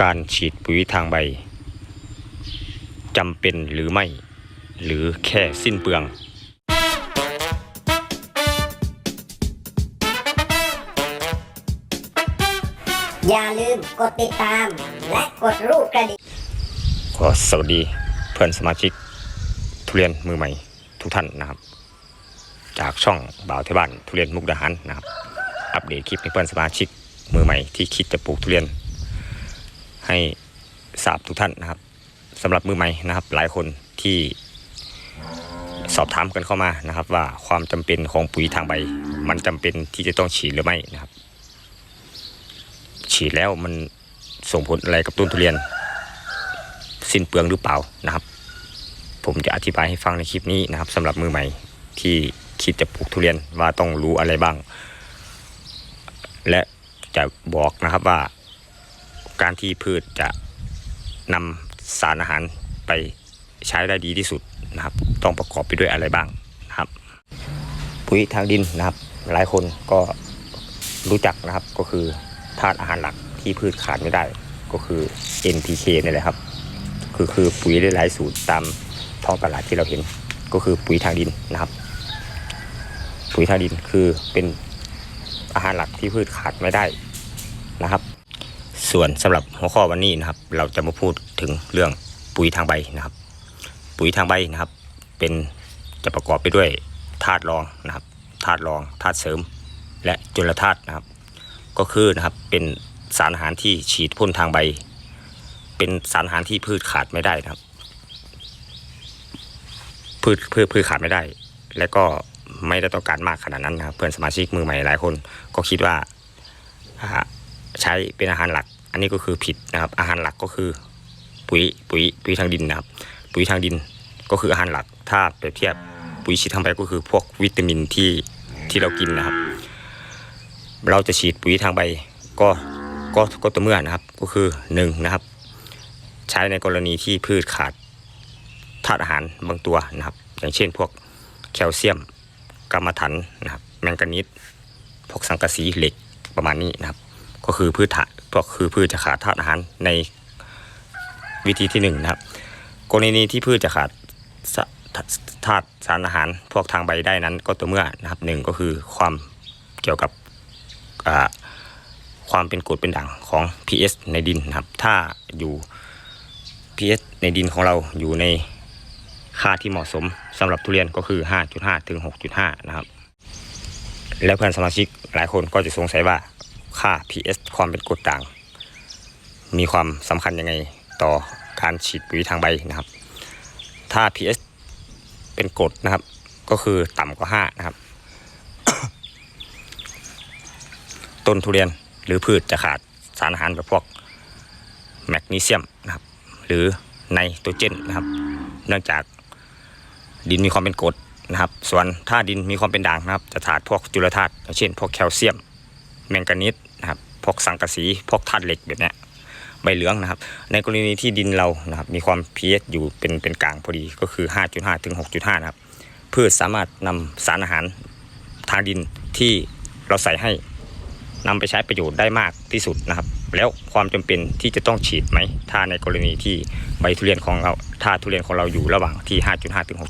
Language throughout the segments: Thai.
การฉีดปุ๋ยทางใบจำเป็นหรือไม่ หรือแค่สิ้นเปลือง อย่าลืมกดติดตาม และกดรูปกระดิ่งขอสวัสดีเพื่อนสมาชิก ทุเรียนมือใหม่ทุกท่านนะครับ จากช่องบ่าวเทยบ้านทุเรียนมุกดาหารนะครับ อัปเดตคลิปให้เพื่อนสมาชิกมือใหม่ที่คิดจะปลูกทุเรียน ให้ทราบทุกท่านนะครับสำหรับมือใหม่นะครับ หลายคนที่สอบถามกันเข้ามานะครับ ว่าความจำเป็นของปุ๋ยทางใบ มันจำเป็นที่จะต้องฉีดหรือไม่นะครับ ฉีดแล้วมันส่งผลอะไรกับต้นทุเรียน สิ้นเปลืองหรือเปล่านะครับ ผมจะอธิบายให้ฟังในคลิปนี้นะครับสำหรับมือใหม่ที่คิดจะปลูกทุเรียนว่าต้องรู้อะไรบ้าง และจะบอกนะครับว่า การที่พืชจะนำสารอาหารไปใช้ได้ดีที่สุดนะครับ ต้องประกอบไปด้วยอะไรบ้างนะครับ ปุ๋ยทางดินนะครับ หลายคนก็รู้จักนะครับก็คือธาตุอาหารหลักที่พืชขาดไม่ได้ก็คือ NPK นี่แหละครับ คือคือปุ๋ยหลายสูตรตามท้องตลาดที่เราเห็น ก็คือปุ๋ยทางดินนะครับ ปุ๋ยทางดินคือเป็นอาหารหลักที่พืชขาดไม่ได้นะครับ ส่วนสำหรับหัวข้อวันนี้นะครับ เราจะมาพูดถึงเรื่องปุ๋ยทางใบนะครับ ปุ๋ยทางใบนะครับ เป็นจะประกอบไปด้วยธาตุรองนะครับธาตุรองธาตุเสริม และจุลธาตุนะครับ ก็คือนะครับเป็นสารอาหารที่ฉีดพ่นทางใบ เป็นสารอาหารที่พืชขาดไม่ได้นะครับ พืชพืชพืชขาดไม่ได้ และก็ไม่ได้ต้องการมากขนาดนั้นนะครับ เพื่อนสมาชิกมือใหม่หลายคนก็คิดว่าใช้เป็นอาหารหลัก อันนี้ก็คือผิดนะครับ อาหารหลักก็คือปุ๋ยปุ๋ยปุ๋ยทางดินนะครับ ปุ๋ยทางดินก็คืออาหารหลัก ถ้าเปรียบเทียบปุ๋ยฉีดทางใบก็คือพวกวิตามินที่ที่เรากินนะครับ เราจะฉีดปุ๋ยทางใบก็ก็ก็ต่อเมื่อนะครับก็คือหนึ่งนะครับ ใช้ในกรณีที่พืชขาดธาตุอาหารบางตัวนะครับ อย่างเช่นพวกแคลเซียมกรรมถันนะครับ แมงกานีสพวกสังกะสีเหล็กประมาณนี้นะครับ ก็คือพืชถาพวกคือพืชจะขาดธาตุอาหารในวิธีที่หนึ่งนะครับกรณีที่พืชจะขาดธาตุสารอาหารพวกทางใบได้นั้นก็ต่อเมื่อนะครับหนึ่งก็คือความเกี่ยวกับความเป็นกรดเป็นด่างของ pH ในดินนะครับ ถ้าอยู่ pH ในดินของเราอยู่ในค่าที่เหมาะสมสำหรับทุเรียนก็คือ 5.5 ถึง 6.5 นะครับ แล้วเพื่อนสมาชิกหลายคนก็จะสงสัยว่า ค่า pH ความเป็นกรดด่าง มีความสำคัญยังไงต่อการฉีดปุ๋ยทางใบนะครับ ถ้า pH เป็นกรดนะครับ ก็คือต่ำกว่า 5 นะครับ ต้นทุเรียนหรือพืชจะขาดสารอาหารแบบพวกแมกนีเซียมนะครับ หรือไนโตรเจนนะครับ เนื่องจากดินมีความเป็นกรดนะครับ ส่วนถ้าดินมีความเป็นด่างนะครับ จะขาดพวกจุลธาตุเช่น พวกแคลเซียม แมงกานีสนะครับพวกสังกะสีพวกธาตุเหล็กแบบนี้ใบเหลืองนะครับ ในกรณีที่ดินเรานะครับมีความ pH อยู่เป็นเป็นกลางพอดีก็คือ 5.5 ถึง 6.5 นะครับพืชสามารถนำสารอาหารทางดินที่เราใส่ให้นำไปใช้ประโยชน์ได้มากที่สุดนะครับ แล้วความจำเป็นที่จะต้องฉีดไหม ถ้าในกรณีที่ใบทุเรียนของเราถ้าทุเรียนของเราอยู่ระหว่างที่ 5.5 ถึง 6.5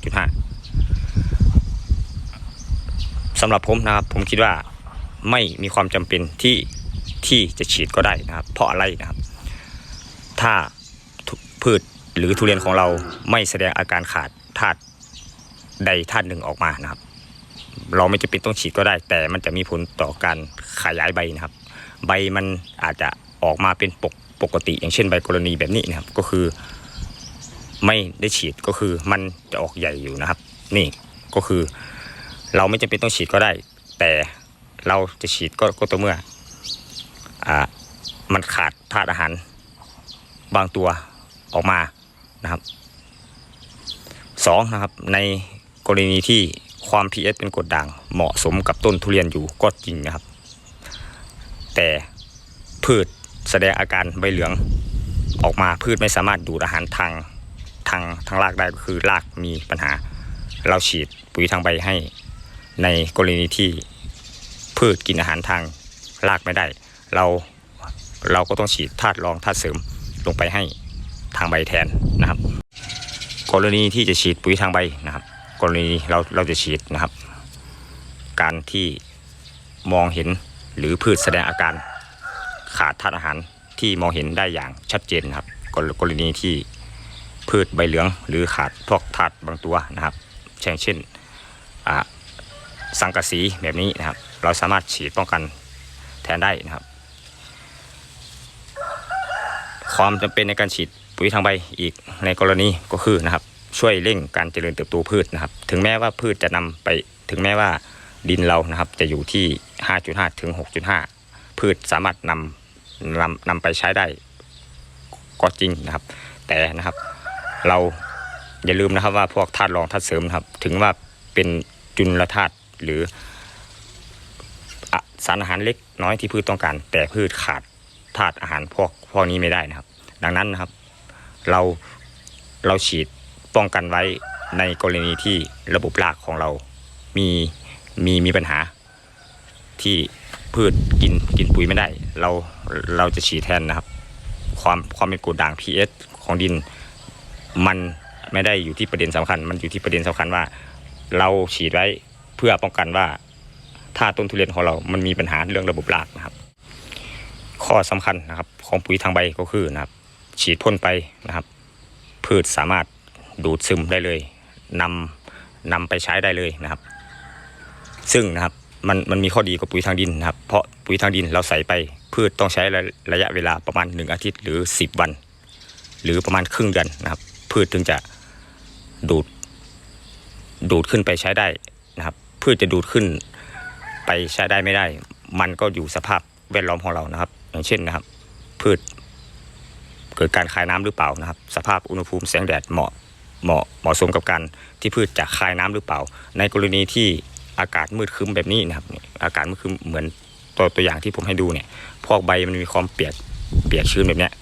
สำหรับผมนะครับผมคิดว่า ไม่มีความจำเป็นที่ที่จะฉีดก็ได้นะครับ เพราะอะไรนะครับ ถ้าพืชหรือทุเรียนของเราไม่แสดงอาการขาดธาตุใดธาตุหนึ่งออกมานะครับ เราไม่จำเป็นต้องฉีดก็ได้ แต่มันจะมีผลต่อการขยายใบนะครับ ใบมันอาจจะออกมาเป็นปกปกติ อย่างเช่นใบกรณีแบบนี้นะครับ ก็คือ ไม่ได้ฉีดก็คือมันจะออกใหญ่อยู่นะครับ นี่ก็คือ เราไม่จำเป็นต้องฉีดก็ได้ แต่ เราจะฉีดก็ก็ต่อเมื่ออ่ามันขาดธาตุอาหารบางตัวออกมานะครับสองนะครับในกรณีที่ความ pH เป็นกรดด่างเหมาะสมกับต้นทุเรียนอยู่ก็จริงนะครับ แต่พืชแสดงอาการใบเหลืองออกมาพืชไม่สามารถดูดอาหารทางทางทางรากได้ก็คือรากมีปัญหา เราฉีดปุ๋ยทางใบให้ในกรณีที่ พืชกินอาหารทางรากไม่ได้ เราเราก็ต้องฉีดธาตุรองธาตุเสริมลงไปให้ทางใบแทนนะครับ กรณีที่จะฉีดปุ๋ยทางใบนะครับ กรณีเราเราจะฉีดนะครับ การที่มองเห็นหรือพืชแสดงอาการขาดธาตุอาหารที่มองเห็นได้อย่างชัดเจนนะครับกรกรณีที่พืชใบเหลืองหรือขาดพวกธาตุบางตัวนะครับเช่นเช่นสังกะสีแบบนี้นะครับ เราสามารถฉีดป้องกันแทนได้นะครับ ความจำเป็นในการฉีดปุ๋ยทางใบอีกในกรณีก็คือนะครับ ช่วยเร่งการเจริญเติบโตพืชนะครับ ถึงแม้ว่าพืชจะนำไปถึงแม้ว่าดินเรานะครับจะอยู่ที่ 5.5 ถึง 6.5 พืชสามารถนำนำนำไปใช้ได้ก็จริงนะครับ แต่นะครับเราอย่าลืมนะครับว่าพวกธาตุรองธาตุเสริมนะครับ ถึงว่าเป็นจุลธาตุหรือ สารอาหารเล็กน้อยที่พืชต้องการ แต่พืชขาดธาตุอาหารพวกพวกนี้ไม่ได้นะครับ ดังนั้นนะครับ เราเราฉีดป้องกันไว้ในกรณีที่ระบบรากของเรา มีมีมีปัญหา ที่พืชกินกินปุ๋ยไม่ได้ เราเราจะฉีดแทนนะครับ ความความเป็นกรดด่าง pH ของดิน มันไม่ได้อยู่ที่ประเด็นสำคัญ มันอยู่ที่ประเด็นสำคัญว่า เราฉีดไว้เพื่อป้องกันว่า ถ้าต้นทุเรียนของเรามันมีปัญหาเรื่องระบบรากนะครับ ข้อสำคัญนะครับของปุ๋ยทางใบก็คือนะครับ ฉีดพ่นไปนะครับ พืชสามารถดูดซึมได้เลยนำนำไปใช้ได้เลยนะครับ ซึ่งนะครับมันมันมีข้อดีกว่าปุ๋ยทางดินนะครับ เพราะปุ๋ยทางดินเราใส่ไปพืชต้องใช้ระระยะเวลาประมาณ 1 อาทิตย์หรือ 10 วัน หรือประมาณครึ่งเดือนนะครับ พืชถึงจะดูดดูดขึ้นไปใช้ได้นะครับ พืชจะดูดขึ้น ไปใช้ได้ไม่ได้ มันก็อยู่สภาพแวดล้อมของเรานะครับ อย่างเช่นนะครับ พืช เกิดการคายน้ำหรือเปล่านะครับ สภาพอุณหภูมิแสงแดดเหมาะเหมาะเหมาะสมกับการที่พืชจะคายน้ำหรือเปล่า ในกรณีที่อากาศมืดคึ้มแบบนี้นะครับ อากาศมืดคึ้มเหมือนตัวตัวอย่างที่ผมให้ดูเนี่ย พวกใบมันมีความเปียกเปียกชื้นแบบเนี้ย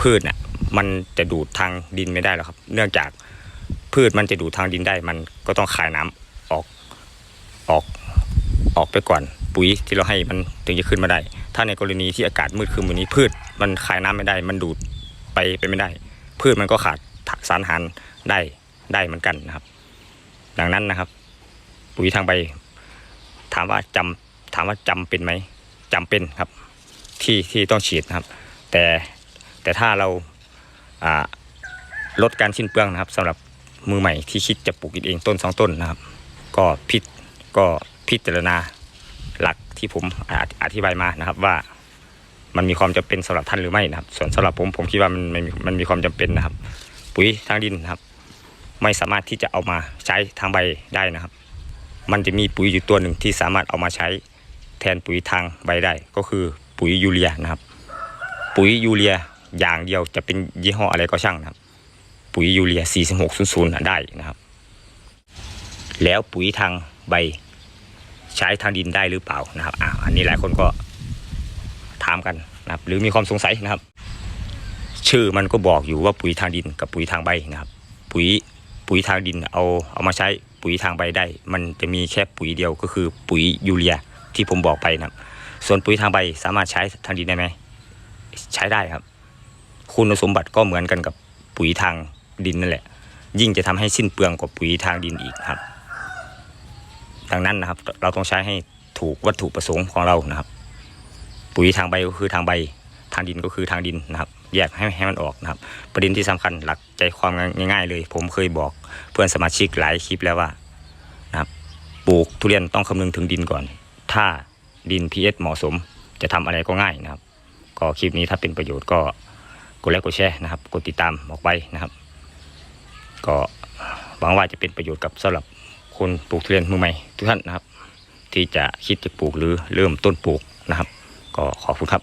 พืชเนี่ยมันจะดูดทางดินไม่ได้หรอกครับ เนื่องจากพืชมันจะดูดทางดินได้ มันก็ต้องคายน้ำออกออก ออกไปก่อนปุ๋ยที่เราให้มันถึงจะขึ้นมาได้ ถ้าในกรณีที่อากาศมืดครึ้มแบบนี้พืช มันคายน้ำไม่ได้ มันดูดไปไปไม่ได้ พืชมันก็ขาดสารอาหารได้ได้เหมือนกันนะครับ ดังนั้นนะครับ ปุ๋ยทางใบ ถามว่าจำถามว่าจำเป็นไหมจำเป็นครับ ที่ที่ต้องฉีดนะครับ แต่แต่ถ้าเราลดการสิ้นเปลืองนะครับสำหรับมือใหม่ที่คิดจะปลูกกินเองต้นสองต้นนะครับ ก็พิจก็ พิจารณาหลักที่ผมอธิอธิบายมานะครับว่ามันมีความจำเป็นสำหรับท่านหรือไม่นะครับ ส่วนสำหรับผมผมคิดว่ามันมันมันมีความจำเป็นนะครับ ปุ๋ยทางดินนะครับ ไม่สามารถที่จะเอามาใช้ทางใบได้นะครับ มันจะมีปุ๋ยอยู่ตัวหนึ่งที่สามารถเอามาใช้แทนปุ๋ยทางใบได้ ก็คือปุ๋ยยูเรียนะครับ ปุ๋ยยูเรียอย่างเดียวจะเป็นยี่ห้ออะไรก็ช่างนะครับ ปุ๋ยยูเรีย 4600น่ะได้นะครับ แล้วปุ๋ยทางใบ ใช้ทางดินได้หรือเปล่านะครับอ่าอันนี้หลายคนก็ถามกันนะครับ หรือมีความสงสัยนะครับ ชื่อมันก็บอกอยู่ว่าปุ๋ยทางดินกับปุ๋ยทางใบนะครับ ปุ๋ยปุ๋ยทางดินเอาเอามาใช้ปุ๋ยทางใบได้ มันจะมีแค่ปุ๋ยเดียวก็คือปุ๋ยยูเรียที่ผมบอกไปนะครับ ส่วนปุ๋ยทางใบสามารถใช้ทางดินได้ไหมใช้ได้ครับ คุณสมบัติก็เหมือนกันกับปุ๋ยทางดินนั่นแหละ ยิ่งจะทำให้สิ้นเปลืองกว่าปุ๋ยทางดินอีกครับ ดังนั้นนะครับ เราต้องใช้ให้ถูกวัตถุประสงค์ของเรานะครับ ปุ๋ยทางใบก็คือทางใบทางดินก็คือทางดินนะครับ แยกให้ให้มันออกนะครับ ประเด็นที่สำคัญหลักใจความง่ายๆเลย ผมเคยบอกเพื่อนสมาชิกหลายคลิปแล้วว่านะครับปลูกทุเรียนต้องคำนึงถึงดินก่อน ถ้าดิน pH เหมาะสม จะทำอะไรก็ง่ายนะครับ ก็คลิปนี้ถ้าเป็นประโยชน์ก็กดไลค์กดแชร์นะครับ กดติดตามออกไปนะครับ ก็หวังว่าจะเป็นประโยชน์กับสำหรับ คนปลูกทุเรียนมือใหม่ทุกท่านนะครับ ที่จะคิดจะปลูกหรือเริ่มต้นปลูกนะครับ ก็ขอบคุณครับ